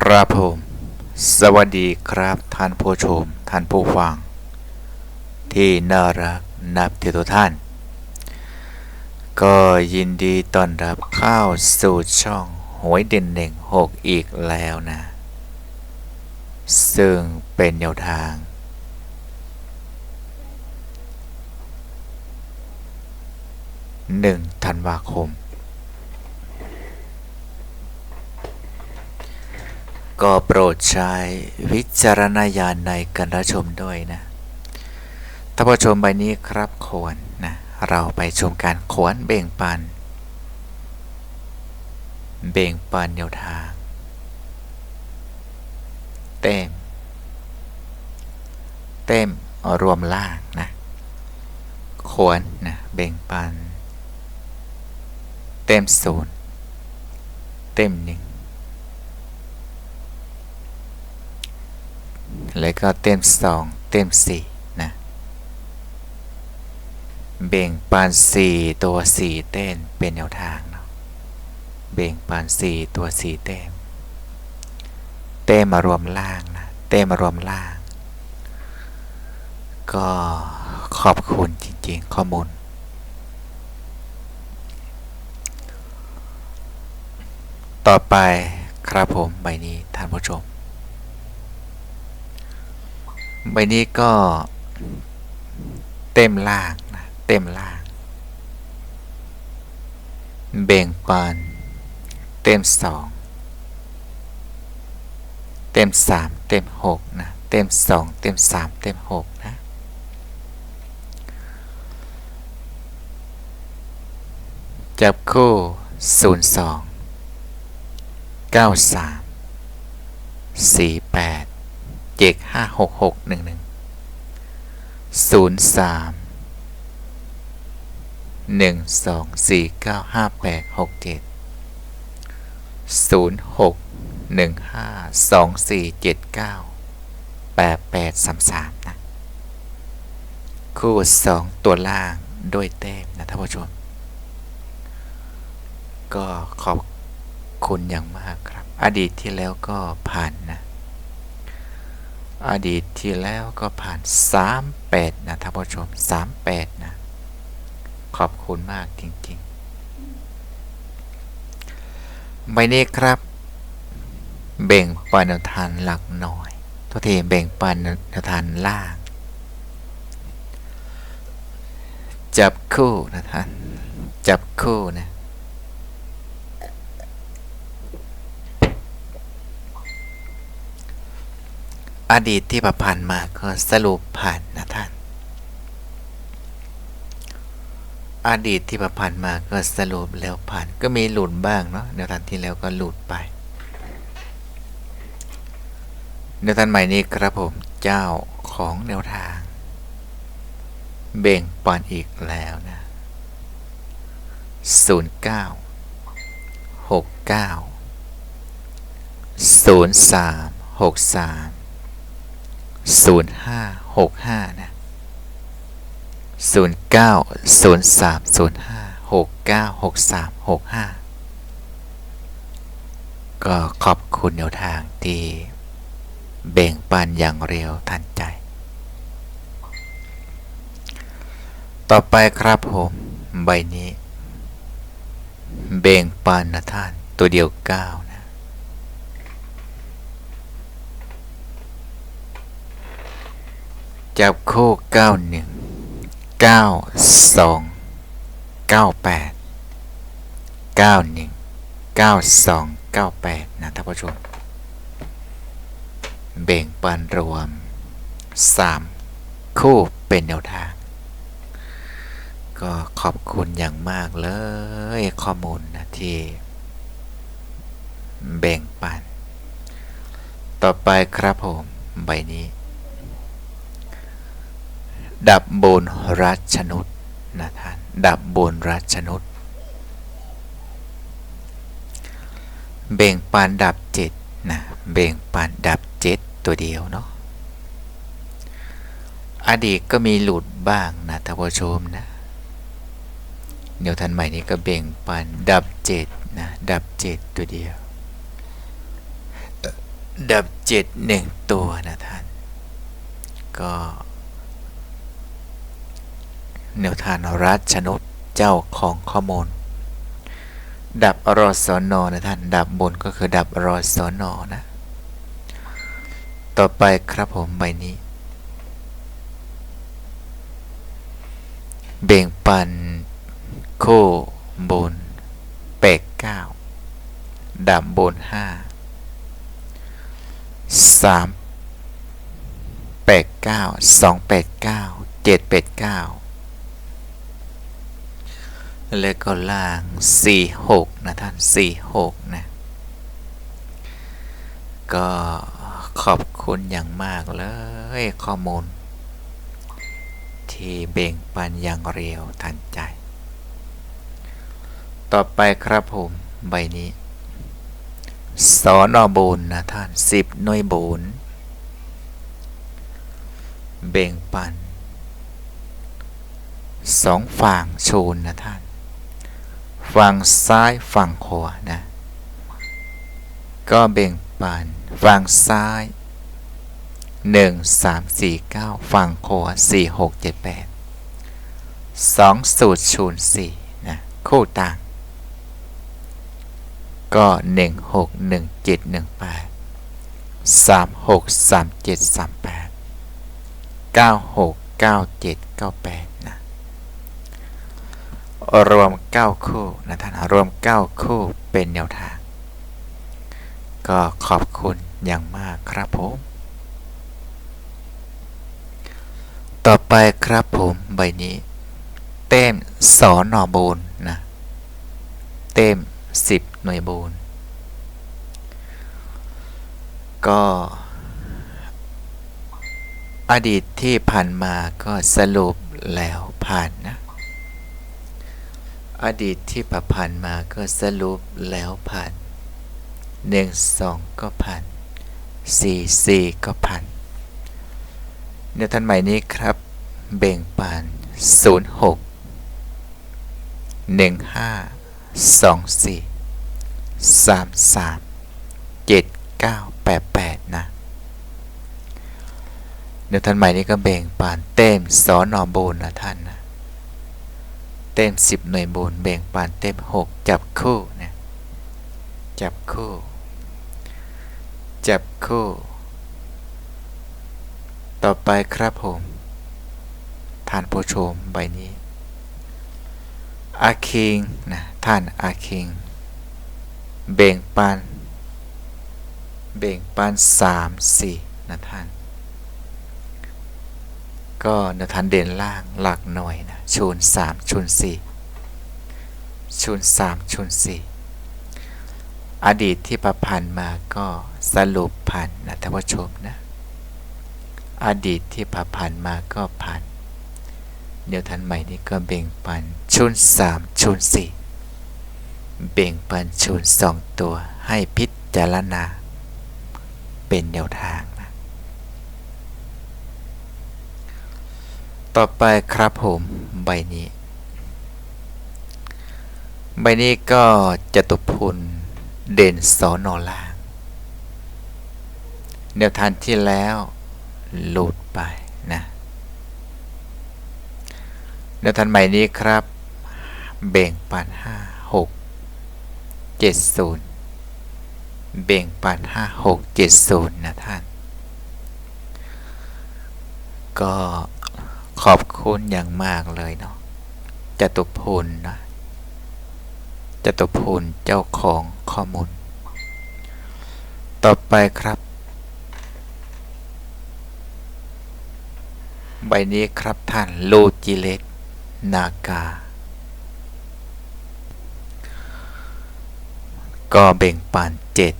ครับผม สวัสดีครับท่านผู้ชม ท่านผู้ฟัง ที่น่ารักนับถือทุกท่าน ก็ยินดีต้อนรับเข้าสู่ช่องหวยเด่นหนึ่งหกอีกแล้วนะ ซึ่งเป็นแนวทาง หนึ่งธันวาคม ก็โปรดใช้วิจารณญาณในการรับชมด้วยนะถ้าผู้ชมใบนี้ครับควรนะเราไปชมการขวนเบ่งปัน เบ่งปันแนวทาง เต็ม เต็มรวมล่างนะขวนนะเบ่งปัน เต็มศูนย์เต็มหนึ่ง แล้วก็เต็มสองเต็มสี่นะเบ่งปานสี่ตัวสี่เต้นเป็นแนวทางเนาะเบ่งปานสี่ตัวสี่เต้มเต้มมารวมล่างนะเต้มมารวมล่าง ก็ขอบคุณจริงๆข้อมูลต่อไปครับผมใบนี้ท่านผู้ชม ใบนี้ก็เต็มล่างนะเต็มล่าง เบ่งปานเต็มสองเต็มสามเต็มหกนะเต็มสองเต็มสามเต็มหกนะจับคู่ศูนย์สองเก้าสามสี่แปด เจ็กห้าหกหกหนึ่งหนึ่งศูนย์สามหนึ่งสองสี่เก้าห้าแปดหกเจ็ดศูนย์หกหนึ่งห้าสองสี่เจ็ดเก้าแปดแปดสามสามนะ คู่สองตัวล่างด้วยเต้มนะท่านผู้ชม ก็ขอบคุณอย่างมากครับ อดีตที่แล้วก็ผ่านนะ อดีตที่แล้วก็ผ่าน 38 นะท่านผู้ชม 38 นะ ขอบคุณมากจริงๆใบนี้ครับเบ่งปันทานหลักหน่อยทุกทีเบ่งปันทานล่าง จับคู่นะท่าน จับคู่นะ อดีตที่ผ่านมาก็สรุปผ่านนะท่าน อดีตที่ผ่านมาก็สรุปแล้วผ่านก็มีหลุดบ้างเนาะในทันที่แล้วก็หลุดไปในทันใหม่นี้ครับผมเจ้าของแนวทาง เบ่งปอนอีกแล้วนะ 09 69 03 63 0565 นะ 0903 05 69 63 65 ก็ขอบคุณแนวทางที่เบ่งปันอย่างเร็วทันใจ ต่อไปครับผมใบนี้ เบ่งปันนะท่านตัวเดียว 9 จับคู่เก้าหนึ่งเก้าสองเก้าแปดเก้าหนึ่งเก้าสองเก้าแปดนะท่านผู้ชมเบ่งปันรวมสามคู่เป็นแนวทาง ก็ขอบคุณอย่างมากเลยข้อมูลนะที่แบ่งปัน ต่อไปครับผมใบนี้ ดับบนรัชนุษนะท่านดับบนรัชนุษเบ่งปานดับเจ็ดนะเบ่งปานดับเจ็ดตัวเดียวเนาะอดีตก็มีหลุดบ้างนะท่านผู้ชมนะเดี๋ยวทันใหม่นี้ก็เบ่งปานดับเจ็ดนะดับเจ็ดตัวเดียว ดับเจ็ดหนึ่งตัวนะท่าน ก็ นวทานรัชนุษเจ้าของข้อมูล ดับรอสอนอนะท่าน ดับบนก็คือดับรอสอนอนะ ต่อไปครับผมใบนี้ เบ่งปันโคบนเปกเก้าดับบนห้าสามแปดเก้าสองแปดเก้าเจ็ดแปดเก้า แล้วก็ล่างสี่หกนะท่านสี่หกนะ ก็ขอบคุณอย่างมากเลยข้อมูล ที่เบ่งปันอย่างเร็วทันใจ ต่อไปครับผม ใบนี้สอนอบุญนะท่านสิบหน่วยบุญเบ่งปันสองฝั่งชูนนะท่าน ฝั่งซ้ายฝั่งขวานะก็เบ่งปานฝั่งซ้าย 1 3 4 9 ฝั่งขวา4 6 7 8 2สูตรชูน4นะคู่ต่าง ก็ 1 6 1 7 1 8 3 6 3 7 3 8 9 6 9 7 9 8 รวมเก้าคู่นะท่านรวมเก้าคู่เป็นแนวทาง ก็ขอบคุณอย่างมากครับผม ต่อไปครับผมใบนี้ เต้มสอนอบูนนะเต้มสิบหน่วยบูนก็อดีตที่ผ่านมาก็สรุปแล้วผ่านนะ อดีตที่ผ่านมาก็สรุปแล้วผ่านหนึ่งสองก็ผ่านสี่สี่ก็ผ่านเนื้อท่านใหม่นี้ครับ เบ่งปานศูนย์หกหนึ่งห้าสองสี่สามสามเจ็ดเก้าแปดแปดนะเดี๋ยวท่านใหม่นี้ก็เบ่งปานเต็มสอนอบูนนะท่านนะ เต็มสิบหน่วยบนเบ่งปานเต็มหกจับคู่นะจับคู่ จับคู่ ต่อไปครับผมท่านผู้ชมใบนี้อาคิงนะท่านอาคิงเบ่งปันเบ่งปันสามสี่นะท่าน ก็นะท่านเด่นล่างหลักหน่อยนะชูนสามชูนสี่ชูนสามชูนสี่อดีตที่ประพันธ์มาก็สรุปพันนะท่านผู้ชมนะ อดีตที่ประพันธ์มาก็พันเดี๋ยวท่านใหม่นี้ก็เบ่งปันชุนสามชุนสี่เบ่งปันชุนสองตัวให้พิจารณา เป็นแนวทางนะ ต่อไปครับผมใบนี้ ใบนี้ก็จะตุพุนเด่นสอนอลางแนวทางที่แล้วหลุดไปนะแนวทางใหม่นี้ครับ เบ่งปันห้าหกเจ็ดศูนย์เบ่งปันห้าหกเจ็ดศูนย์นะท่าน ก็ ขอบคุณอย่างมากเลยเนาะจตุพลนะจตุพลเจ้าของข้อมูล ต่อไปครับ ใบนี้ครับท่านโลจิเลตนากา ก็เบ่งปานเจ็ด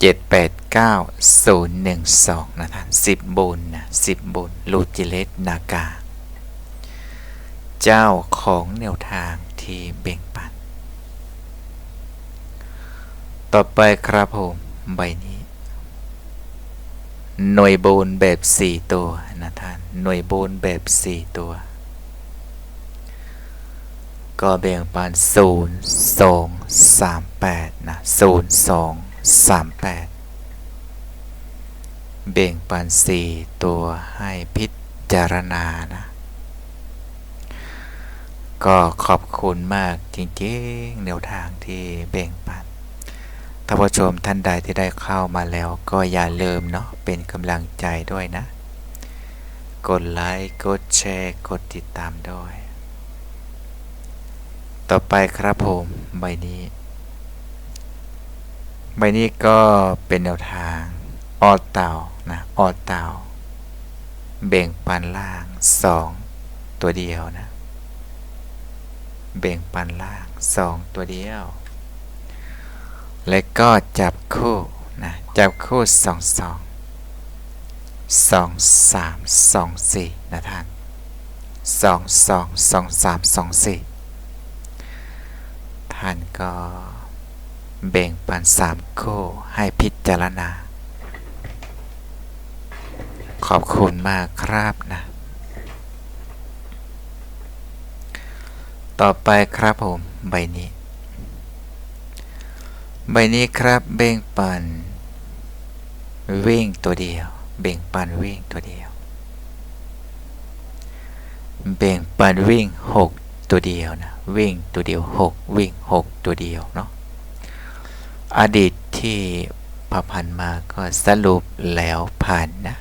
เจ็ดแปดเก้าศูนย์หนึ่งสองนะท่านสิบบุญนะสิบบุญลูจิเลตนากา เจ้าของแนวทางที่เบ่งปัน ต่อไปครับผม ใบนี้ หน่วยบูนแบบสี่ตัวนะท่าน หน่วยบูนแบบสี่ตัว ก็แบ่งปัน 0 2 3 8 นะ 0 2 3 8แบ่งปัน4ตัวให้พิจารณานะ ก็ขอบคุณมากจริงๆแนวทางที่แบ่งปันท่านผู้ชมท่านใดที่ได้เข้ามาแล้วก็อย่าลืมเนาะเป็นกำลังใจด้วยนะ กดไลค์กดแชร์ กดติดตามด้วย ต่อไปครับผมใบนี้ ใบนี้ก็เป็นแนวทาง ออเต่านะออเต่าแบ่งปันล่าง 2 ตัวเดียวนะแบ่งปันล่าง 2 ตัวเดียว และก็จับคู่นะจับคู่สองสองสองสามสองสี่นะท่านสองสองสองสามสองสี่ท่านก็ แบ่งปันสามคู่ให้พิจารณา ขอบคุณมากครับนะ ต่อไปครับผมใบนี้ ใบนี้ครับเบ่งปัน วิ่งตัวเดียว เบ่งปันวิ่งตัวเดียว เบ่งปันวิ่งหกตัวเดียวนะ วิ่งตัวเดียวหกวิ่งหกตัวเดียวเนาะ อดีตที่พอพันมาก็สรุปแล้วผ่านนะ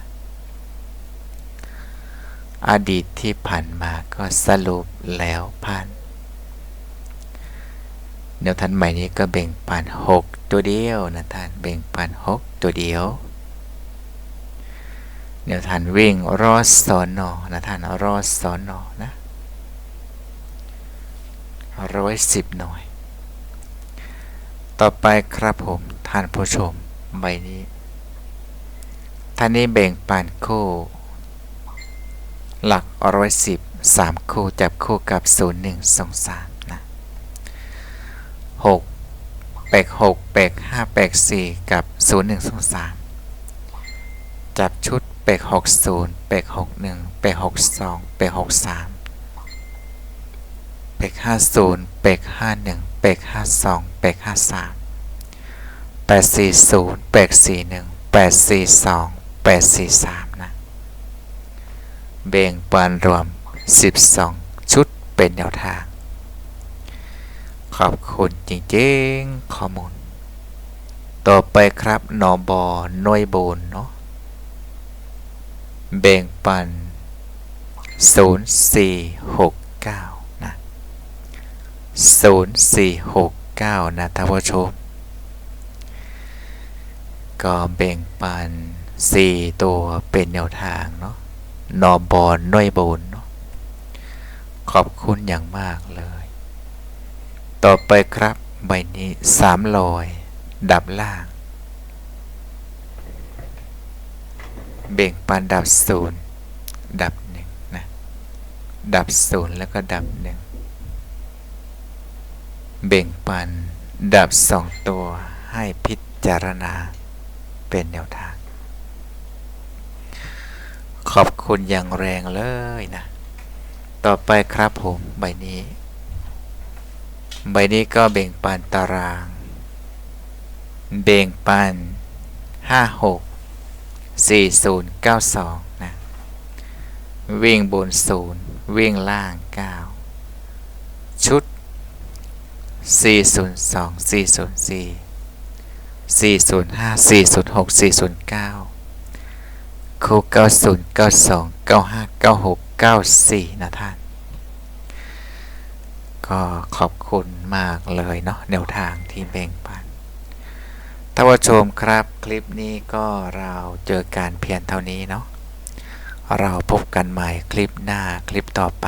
อดีตที่ผ่านมาก็สรุปแล้วผ่านแนวทันใหม่นี้ก็แบ่งปัน6ตัวเดียวนะท่านแบ่งปัน6ตัวเดียวแนวทันวิ่งรอสอนอนะท่านรอสอนอนะร้อยสิบหน่วย ต่อไปครับผมท่านผู้ชมใบนี้ท่านนี้แบ่งปันคู่ หลักร้อยสิบสามคู่จับคู่กับศูนย์หนึ่งสองสามนะหกแปกหกแปกห้าแปกสี่กับศูนย์หนึ่งสองสามจับชุดแปกหกศูนย์แปกหกหนึ่งแปกหกสองแปกหกสาม แปกห้าศูนย์แปกห้าหนึ่งแปกห้าสองแปกห้าสามแปดสี่ศูนย์แปกสี่หนึ่งแปดสี่สองแปดสี่สามนะแบ่งปันรวม 12 ชุดเป็นแนวทาง ขอบคุณจริงๆข้อมูล ต่อไปครับนอบอน่วยบนเนาะแบ่งปัน 0469 0469 นะท่านผู้ชม ก็แบ่งปัน 4 ตัวเป็นแนวทางเนาะนอบอนน้อยบนเนาะขอบคุณอย่างมากเลย ต่อไปครับใบนี้สามลอย ดับล่าง เบ่งปันดับศูนย์ดับหนึ่งนะ ดับศูนย์แล้วก็ดับหนึ่ง เบ่งปัน ดับสองตัวให้พิจารณาเป็นแนวทาง ขอบคุณอย่างแรงเลยนะ ต่อไปครับผมใบนี้ ใบนี้ก็เบ่งปันตาราง เบ่งปัน 56 4092 นะ วิ่งบน 0 วิ่งล่าง 9 ชุด 402 404 405 406 409 คู่ 90 92 95 96 94 นะท่าน ก็ขอบคุณมากเลยเนาะแนวทางที่แบ่งปันท่านผู้ชมครับคลิปนี้ก็เราเจอการเพียงเท่านี้เนาะเราพบกันใหม่คลิปหน้าคลิปต่อไป